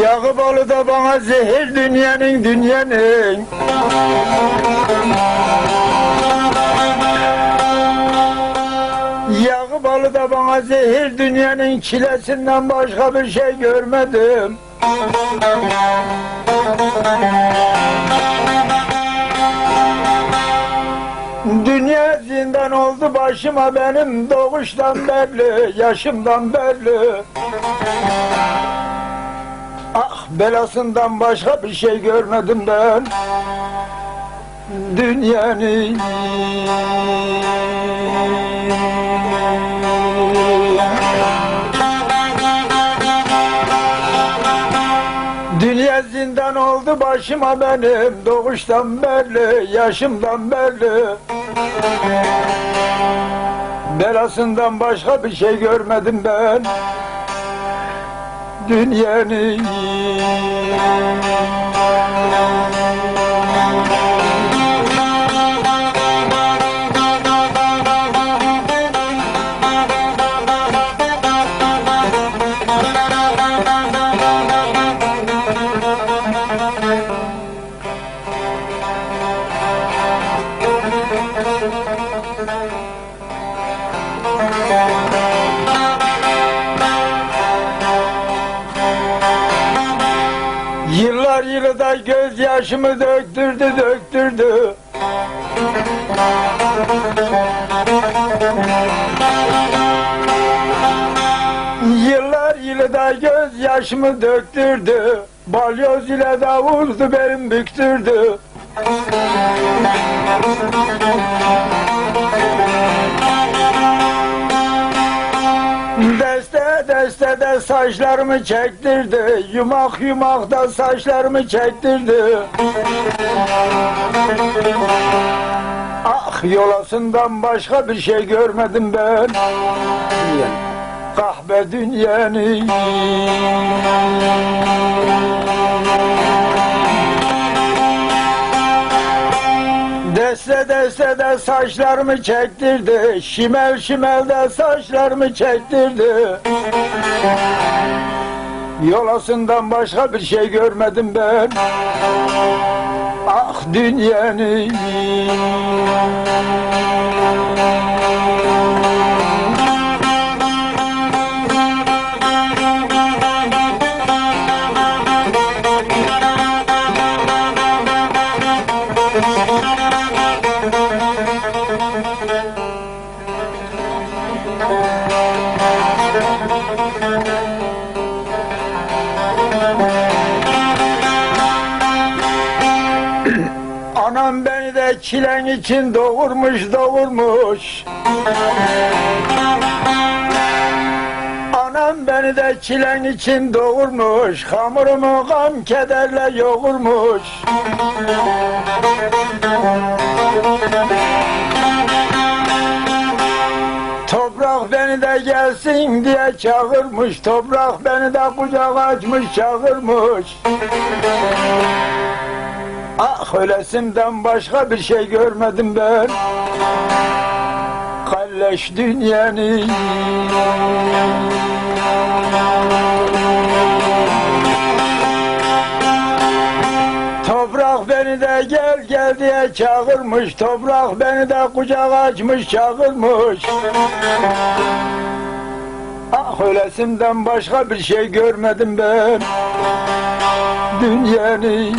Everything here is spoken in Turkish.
Yağı da bana zehir dünyanın dünyanın. Yağı balı da bana zehir dünyanın çilesinden başka bir şey görmedim Dünya zindan oldu başıma benim doğuştan belli, yaşımdan belli. Ah belasından başka bir şey görmedim ben. Dünyanın Zindan oldu başıma benim Doğuştan belli, yaşımdan belli. Belasından başka bir şey görmedim ben. Dünyanın Yıllar yılı da gözyaşımı döktürdü. Döktürdü Yıllar yılı da gözyaşımı döktürdü. Balyoz ile davuldu benim büktürdü. Deste deste de saçlarımı çektirdi. Yumak yumak da saçlarımı çektirdi. Ah yolasından başka bir şey görmedim ben. Kahve dünyanın Deste deste de saçlarımı çektirdi. Şimel şimel de saçlarımı çektirdi. Yolasından başka bir şey görmedim ben. Ah dünyanın Anam beni de çilen için doğurmuş doğurmuş. Anam beni de çilen için doğurmuş Hamurumu gam kederle yoğurmuş. Toprak beni de gelsin diye çağırmış Toprak beni de kucak açmış çağırmış Ah ölesimden başka bir şey görmedim ben. Kalleş dünyanın Toprak beni de gel gel diye çağırmış. Toprak beni de kucak açmış çağırmış. Ah ölesimden başka bir şey görmedim ben. Dünyanın